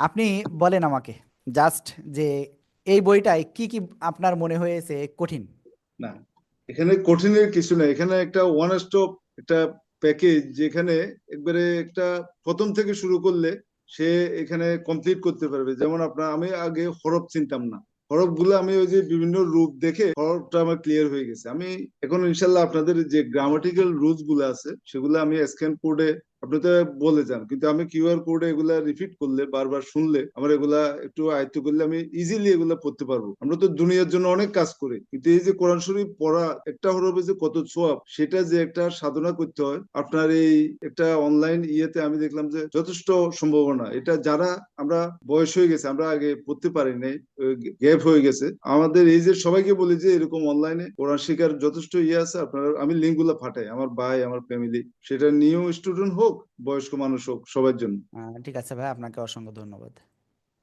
আপনি বলেন আমাকে জাস্ট যে এই বইটায় কি কি আপনার মনে হয়েছে কঠিন? না, এখানে কঠিনের কিছু না এখানে একটা ওয়ান স্টপ একটা প্যাকেজ যেখানে একবারে একটা প্রথম থেকে শুরু করলে সে এখানে কমপ্লিট করতে পারবে। যেমন আপনার, আমি আগে হরফ চিনতাম না। হরফগুলো আমি ওই যে বিভিন্ন রূপ দেখে হরফটা আমার ক্লিয়ার হয়ে গেছে। আমি এখন ইনশাল্লাহ আপনাদের যে গ্রামাটিক্যাল রুলসগুলো আছে, সেগুলো আমি স্ক্যান কোডে আপনি তো বলে যান, কিন্তু আমি কিউআর কোডে এগুলা রিপিট করলে, বারবার শুনলে, আমার এগুলা একটু আয়ত্ত করলে আমি ইজিলি এগুলা পড়তে পারব। আমরা তো দুনিয়ার জন্য অনেক কাজ করি, কিন্তু এই যে কোরআন শরীফ পড়া, একটা হরফে যে কত সোয়াব, সেটা যে একটা সাধনা করতে হয়, আপনার এই একটা অনলাইন ইয়েতে আমি দেখলাম যে যথেষ্ট সম্ভাবনা। এটা যারা আমরা বয়স হয়ে গেছে, আমরা আগে পড়তে পারি নাই গ্যাপ হয়ে গেছে। আমাদের এই যে সবাইকে বলি যে এরকম অনলাইনে কোরআন শেখার যথেষ্ট ইয়ে আছে, আপনারা, আমি লিঙ্কগুলা ফাটাই আমার ভাই, আমার ফ্যামিলি সেটা নিউ স্টুডেন্ট হোক বয়স্ক মানুষ হোক সবার জন্য। ঠিক আছে ভাই আপনাকে অসংখ্য ধন্যবাদ।